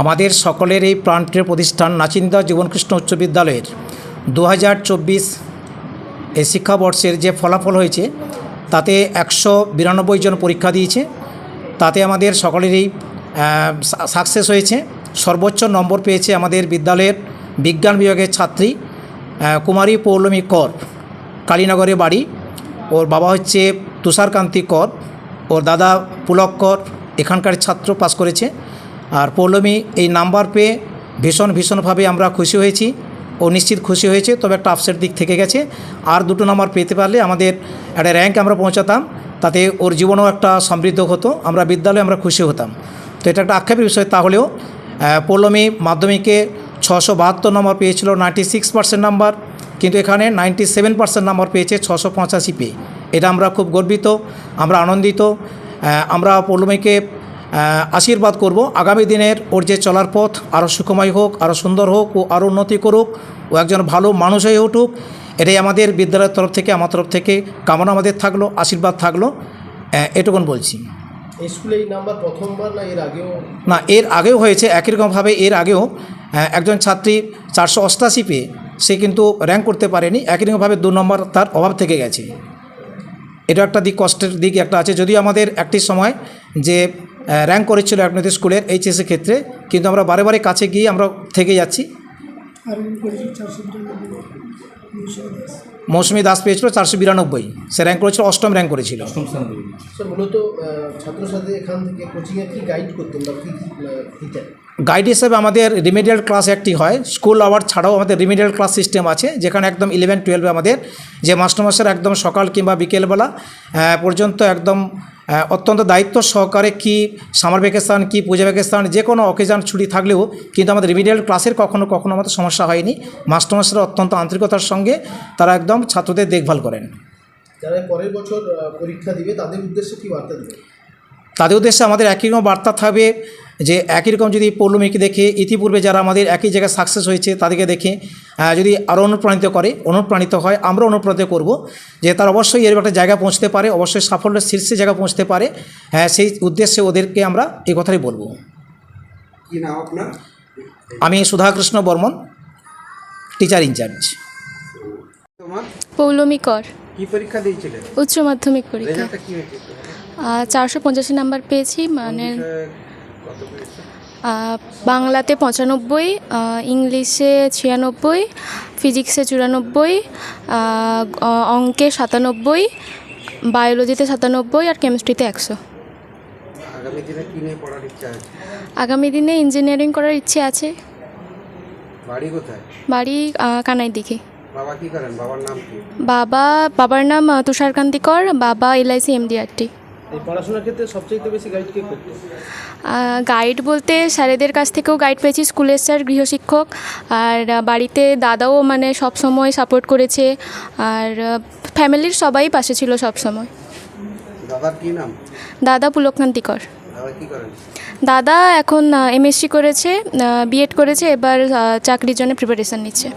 আমাদের সকলের এই প্রান্তের প্রতিষ্ঠান নাচিন্দা জীবনকৃষ্ণ উচ্চ বিদ্যালয়ের। দু হাজার চব্বিশ এই শিক্ষাবর্ষের যে ফলাফল হয়েছে, তাতে একশো বিরানব্বই জন পরীক্ষা দিয়েছে। তাতে আমাদের সকলেরই সাকসেস হয়েছে। সর্বোচ্চ নম্বর পেয়েছে আমাদের বিদ্যালয়ের বিজ্ঞান বিভাগের ছাত্রী কুমারী পৌলমী কর কালীনগরে বাড়ি। ওর বাবা হচ্ছে তুষারকান্তি কর, ওর দাদা পুলক কর এখানকার ছাত্র পাস করেছে। আর পৌলমী এই নাম্বার পেয়ে ভীষণ, ভীষণভাবে আমরা খুশি হয়েছি ও নিশ্চিত খুশি হয়েছে। তবে একটা আপসেট দিক থেকে গেছে। আর দুটো নাম্বার পেতে পারলে আমাদের একটা র্যাঙ্ক আমরা পৌঁছাতাম। তাতে ওর জীবনেও একটা সমৃদ্ধ হতো। আমরা বিদ্যালয়ে আমরা খুশি হতাম। তো এটা একটা আক্ষেপের বিষয়। তাহলেও পৌলমী মাধ্যমিকে ছশো বাহাত্তর নম্বর পেয়েছিল নাইনটি সিক্স পার্সেন্ট নাম্বার কিন্তু এখানে নাইনটি সেভেন পার্সেন্ট নাম্বার পেয়েছে, ছশো পঁচাশি পেয়ে এটা আমরা খুব গর্বিত, আমরা আনন্দিত। আমরা পৌলমীকে আশীর্বাদ করব। আগামী দিনের ওর যে চলার পথ আরও সুখময় হোক আরও সুন্দর হোক ও আরও উন্নতি করুক ও একজন ভালো মানুষ হয়ে উঠুক এটাই আমাদের বিদ্যালয়ের তরফ থেকে আমার তরফ থেকে কামনা আমাদের থাকল আশীর্বাদ থাকল এটুকুন বলছি। স্কুলে এই নাম্বার প্রথমবার না এর আগেও? না এর আগেও হয়েছে একই রকমভাবে এর আগেও একজন ছাত্রী চারশো অষ্টাশি পেয়ে সে কিন্তু র্যাঙ্ক করতে পারেনি একই রকমভাবে দু নম্বর তার অভাব থেকে গেছে। এটা একটা দিক কষ্টের দিক একটা আছে। যদিও আমাদের একটি সময় যে র্যাঙ্ক করেছিল আপনাদের স্কুলের এইচএসের ক্ষেত্রে কিন্তু আমরা বারে বারে কাছে গিয়ে আমরা থেকে যাচ্ছি। মৌসুমি দাস পেয়েছিল চারশো বিরানব্বই। সে র্যাঙ্ক করেছিল অষ্টম র্যাঙ্ক করেছিল। স্যার মূলত ছাত্রছাত্রী এখান থেকে কোচিংয়ে কি গাইড করতেন বা কী কী দিতেন? গাইড হিসেবে আমাদের রিমিডিয়াল ক্লাস একটি হয়। স্কুল আওয়ার ছাড়াও আমাদের রিমিডিয়াল ক্লাস সিস্টেম আছে, যেখানে একদম ইলেভেন টুয়েলভে আমাদের যে মাস্টারমাস্টার একদম সকাল কিংবা বিকেলবেলা পর্যন্ত একদম অত্যন্ত দায়িত্ব সহকারে কি সামার ভ্যাকেশান কি পূজা ভ্যাকেশান যে কোনো অকেজান ছুটি থাকলেও কিন্তু আমাদের রিমিডিয়াল ক্লাসের কখনো কখনো আমাদের সমস্যা হয়নি। মাস্টারমাস্টার অত্যন্ত আন্তরিকতার সঙ্গে তারা একদম ছাত্রদের দেখভাল করেন। যারা পরের বছর পরীক্ষা দিবে, তাদের উদ্দেশ্যে কি বার্তা দেবে তাদের উদ্দেশ্যে আমাদের একই রকম বার্তা থাকবে যে একই রকম যদি পৌলমীকে দেখে ইতিপূর্বে যারা আমাদের একই জায়গায় সাকসেস হয়েছে তাদেরকে দেখে যদি আরও অনুপ্রাণিত করে অনুপ্রাণিত হয় আমরা অনুপ্রাণিত করব যে তারা অবশ্যই এর একটা জায়গা পৌঁছতে পারে অবশ্যই সাফল্যের শীর্ষে জায়গা পৌঁছতে পারে। হ্যাঁ সেই উদ্দেশ্যে ওদেরকে আমরা এই কথাই বলব। কি নাম আপনার? আমি সুধাকৃষ্ণ বর্মন টিচার ইনচার্জ তোমার? পৌলমী কর। কি পরীক্ষা দিয়েছিলে? উচ্চ মাধ্যমিক পরীক্ষা। চারশো পঁচাশি নাম্বার পেয়েছি মানে বাংলাতে পঁচানব্বই ইংলিশে ছিয়ানব্বই ফিজিক্সে চুরানব্বই অঙ্কে সাতানব্বই বায়োলজিতে সাতানব্বই আর কেমিস্ট্রিতে একশো। আগামী দিনে ইঞ্জিনিয়ারিং করার ইচ্ছে আছে। বাড়ি কোথায়? বাড়ি কানাই দিঘি বাবা কি করেন? বাবার নাম কি? বাবা বাবার নাম তুষারকান্তি কর বাবা এলআইসি এমডিআরটি। এই পড়াশোনার ক্ষেত্রে সবচেয়ে বেশি গাইড কে করতেন গাইড বলতে স্যারেদের কাছ থেকেও গাইড পেয়েছি। স্কুলের স্যার গৃহশিক্ষক আর বাড়িতে দাদাও মানে সব সময় সাপোর্ট করেছে। আর ফ্যামিলির সবাই পাশে ছিল সব সময়। দাদার কি নাম? দাদা পুলকান্তিকর দাদা দাদা এখন এমএসসি করেছে বিএড করেছে এবার চাকরির জন্য প্রিপারেশান নিচ্ছে।